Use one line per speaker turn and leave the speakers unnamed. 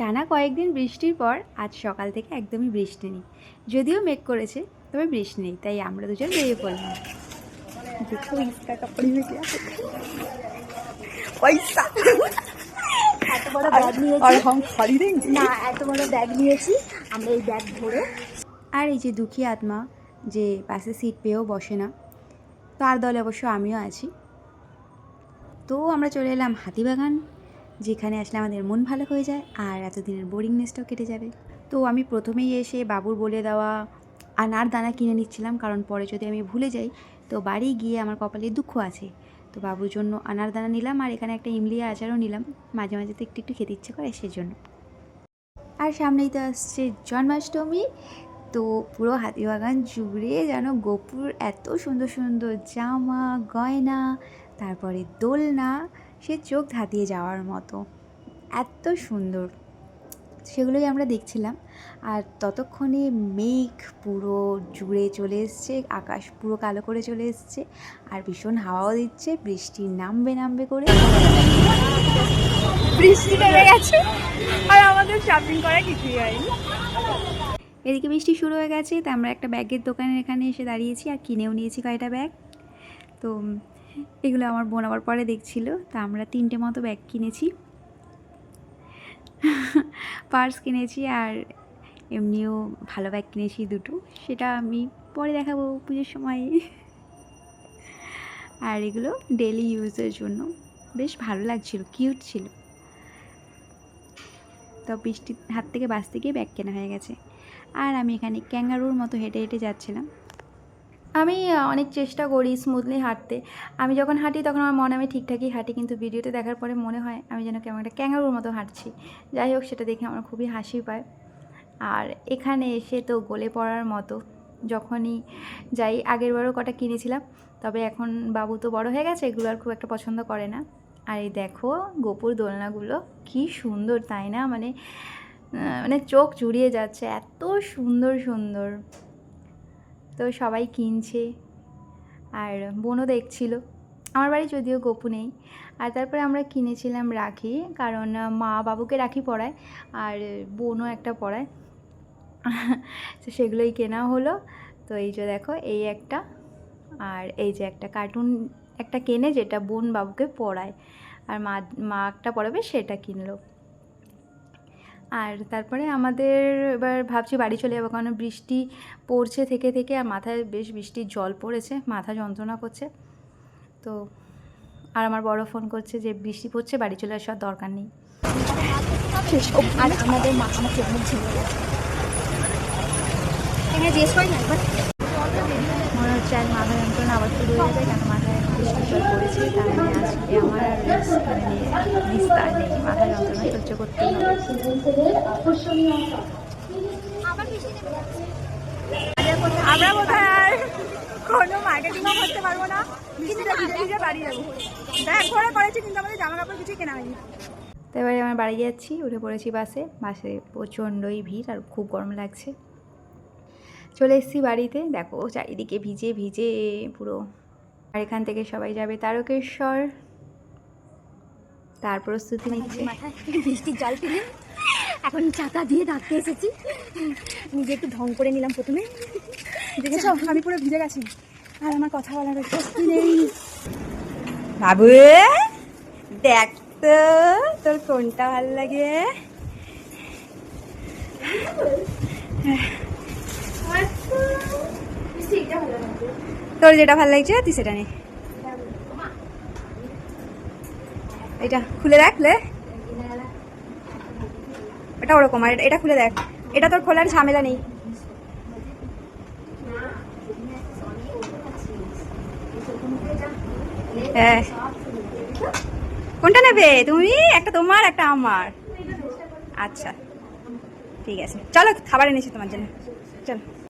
টানা কয়েকদিন বৃষ্টির পর আজ সকাল থেকে একদমই বৃষ্টি নেই। যদিও মেঘ করেছে তবে বৃষ্টি নেই তাই আমরা দুজন বেরিয়ে পড়লাম।
এত বড় ব্যাগ নিয়েছি। না এত বড় ব্যাগ নিয়েছি। আমরা এই ব্যাগ
আর এই যে দুঃখী আত্মা যে বাসে সিট পেয়েও বসে না তার দলে অবশ্য আমিও আছি। তো আমরা চলে এলাম হাতিবাগান। যেখানে আসলে আমাদের মন ভালো হয়ে যায় আর এতদিনের বোরিংনেসটাও কেটে যাবে। তো আমি প্রথমেই এসে বাবুর বলে দেওয়া আনার দানা কিনে নিচ্ছিলাম, কারণ পরে যদি আমি ভুলে যাই, তো বাড়ি গিয়ে আমার কপালে দুঃখ আছে। তো বাবুর জন্য আনার দানা নিলাম আর এখানে একটা ইমলি আচারও নিলাম। মাঝে মাঝে তো একটু একটু খেতে ইচ্ছে করে সেজন্য। আর সামনেই তো আসছে জন্মাষ্টমী। তো পুরো হাতিবাগান জুড়ে যেন গোপুর এত সুন্দর সুন্দর জামা, গয়না, তারপরে দোলনা সে চোখ ধাঁধিয়ে যাওয়ার মতো। এত সুন্দর। সেগুলোই আমরা দেখছিলাম। আর ততক্ষণে মেঘ পুরো জুড়ে চলে এসছে আকাশ পুরো কালো করে চলে এসছে আর ভীষণ হাওয়াও দিচ্ছে বৃষ্টি নামবে নামবে করে।
বৃষ্টি নেমে গেছে আর আমাদের শপিং করা কিছুই হয়নি।
এদিকে বৃষ্টি শুরু হয়ে গেছে তা আমরা একটা ব্যাগের দোকানের এখানে এসে দাঁড়িয়েছি আর কিনেও নিয়েছি কয়টা ব্যাগ। তো এগুলো আমার বোন আবার পরে দেখছিল, তা আমরা তিনটে মতো ব্যাগ কিনেছি। পার্স কিনেছি আর এমনিও ভালো ব্যাগ কিনেছি দুটো, সেটা আমি পরে দেখাবো পুজোর সময়। আর এগুলো ডেলি ইউজের জন্য। বেশ ভালো লাগছিল কিউট ছিল। তো বৃষ্টির হাত থেকে বাঁচতে গিয়ে ব্যাগ কেনা হয়ে গেছে। আর আমি এখানে ক্যাঙ্গারুর মতো হেঁটে হেঁটে যাচ্ছিলাম। আমি অনেক চেষ্টা করি স্মুথলি হাঁটতে। আমি যখন হাঁটি তখন আমার মনে আমি ঠিকঠাকই হাঁটি, কিন্তু ভিডিওতে দেখার পরে মনে হয় আমি যেন কেমন একটা ক্যাঙ্গারুর মতো হাঁটছি। যাই হোক, সেটা দেখে আমার খুবই হাসি পায়। আর এখানে এসে তো গলে পড়ার মতো, যখনই যাই আগের বারও কটা কিনেছিলাম, তবে এখন বাবু তো বড় হয়ে গেছে, এগুলো আর খুব একটা পছন্দ করে না। আর এই দেখো, গোপুর দোলনাগুলো, কি সুন্দর, তাই না? মানে মানে চোখ জুড়িয়ে যাচ্ছে, এত সুন্দর সুন্দর। তো সবাই কিনছে আর বোনও দেখছিল। আমার বাড়ি যদিও গপু নেই আর তারপরে আমরা কিনেছিলাম রাখি, কারণ মা বাবুকে রাখি পরায় আর বোনও একটা পরায়। তো সেগুলোই কেনা হলো। তো এই যে দেখো, এই একটা আর এই যে একটা কার্টুন একটা কেনে যেটা বোন বাবুকে পড়ায় আর মা মা একটা পড়াবে সেটা কিনলো। আর তারপরে আমাদের এবার ভাবছি বাড়ি চলে যাব কারণ বৃষ্টি পড়ছে থেকে থেকে আর মাথায় বেশ বৃষ্টির জল পড়েছে মাথা যন্ত্রণা করছে। তো আর আমার বড় ফোন করছে যে বৃষ্টি পড়ছে বাড়ি চলে আসার দরকার নেই।
আর আমাদের মা
মনে হচ্ছে আজ মাথা যন্ত্রণা আবার শুরু হয়ে যাবে কেন জল পড়েছে তার আজকে আমার আর মানে নিস্তার নেই মাথা যন্ত্রণা সহ্য করতেই হবে
আমরা কোথায় আর কোনো মার্কেটিংও করতে পারব না। ভিজে ভিজে বাড়ি যাব। ব্যাগ ভরে করেছি কিন্তু আমাদের জামা কাপড় কিছুই কেনা হয়নি।
তো এবারে আমার বাড়ি যাচ্ছি উঠে পড়েছি বাসে। বাসে প্রচণ্ডই ভিড় আর খুব গরম লাগছে। চলে এসেছি বাড়িতে। দেখো চারিদিকে ভিজে ভিজে পুরো আর এখান থেকে সবাই যাবে তারকেশ্বর। তার প্রস্তুতি নিচ্ছে।
মাথায় বৃষ্টির জল ফেলে এখন চাকা দিয়ে ডাকতে এসেছি। নিজে একটু ঢং করে নিলাম প্রথমে।
দেখেছ? আমি পুরো ভিজে গেছি। আর আমার কথা বলার স্বস্তি নেই।
বাবু দেখ তো তোর কোনটা ভালো লাগে? তোর যেটা ভালো লাগছে, তুই সেটা নে। এটা খুলে দেখ, লে। এটা ওরকম, আর এটা খুলে দেখ। এটা তোর খোলার ঝামেলা নেই। হ্যাঁ। কোনটা নেবে? তুমি? একটা তোমার, একটা আমার। আচ্ছা ঠিক আছে। চলো, খাবার এনেছি তোমার জন্য। চলো।